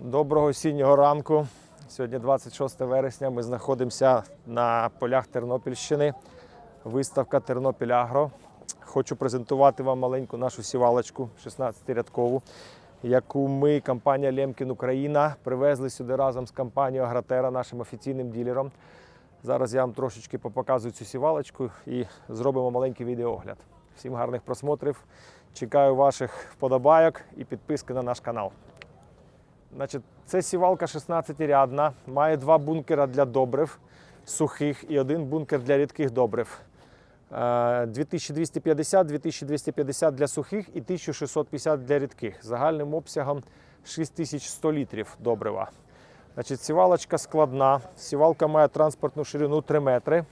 Доброго осіннього ранку. Сьогодні 26 вересня. Ми знаходимося на полях Тернопільщини. Виставка Тернопіль Агро. Хочу презентувати вам маленьку нашу сівалочку 16-рядкову, яку ми, компанія Лемкін Україна, привезли сюди разом з компанією Агротера, нашим офіційним ділером. Зараз я вам трошечки попоказую цю сівалочку і зробимо маленький відеоогляд. Всім гарних просмотрів. Чекаю ваших вподобайок і підписки на наш канал. Значить, це сівалка 16-рядна, має два бункера для добрив сухих і один бункер для рідких добрив. Е, 2250-2250 для сухих і 1650 для рідких. Загальним обсягом 6100 літрів добрива. Значить, сівалочка складна. Сівалка має транспортну ширину 3 метри.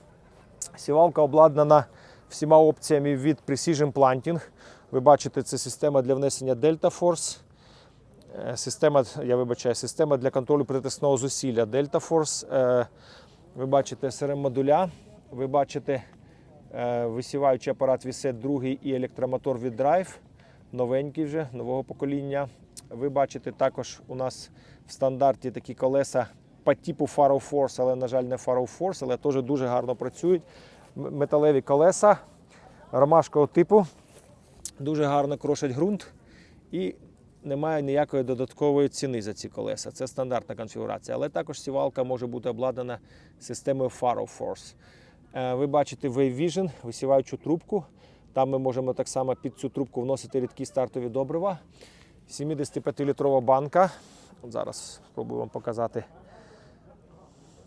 Сівалка обладнана всіма опціями від Precision Planting. Ви бачите, це система для внесення Delta Force. Е, Система, я вибачаю, система для контролю притисного зусилля Delta Force. Е, Ви бачите СРМ модуля, ви бачите е, висіваючий апарат Вісет 2 і електромотор від Drive, новенький вже, нового покоління. Ви бачите також у нас в стандарті такі колеса по типу Faro Force, але, на жаль, не Faro Force, але теж дуже гарно працюють. Металеві колеса ромашкового типу, дуже гарно крошать ґрунт і немає ніякої додаткової ціни за ці колеса. Це стандартна конфігурація. Але також сівалка може бути обладнана системою Faro Force. Е, Ви бачите Wave Vision, висіваючу трубку. Там ми можемо так само під цю трубку вносити рідкі стартові добрива. 75-літрова банка. Зараз спробую вам показати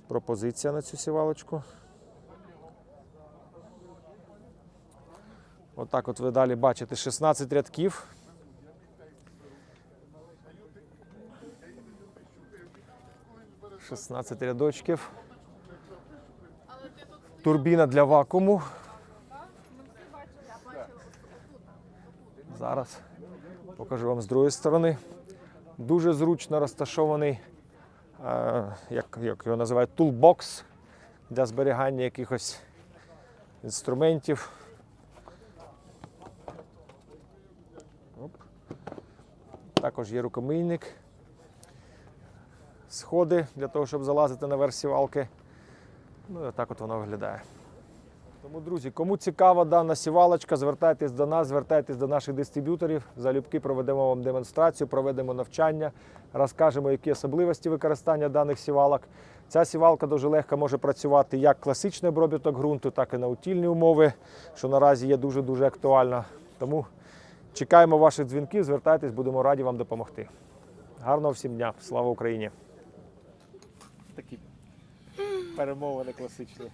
пропозиція на цю сівалочку. Отак от ви далі бачите 16 рядків. – 16 рядочків. Турбіна для вакууму. Зараз покажу вам з другої сторони. Дуже зручно розташований, е, як, як його називають, тулбокс для зберігання якихось інструментів. Також є рукомийник, сходи для того, щоб залазити наверх сівалки. Ну і так от воно виглядає. Тому, друзі, кому цікава дана сівалочка, звертайтесь до нас, звертайтесь до наших дистриб'юторів. Залюбки проведемо вам демонстрацію, проведемо навчання, розкажемо, які особливості використання даних сівалок. Ця сівалка дуже легко може працювати як класичний обробіток ґрунту, так і на утільні умови, що наразі є дуже-дуже актуально. Тому чекаємо ваших дзвінків, звертайтесь, будемо раді вам допомогти. Гарного всім дня! Слава Україні! Перемовини класичні.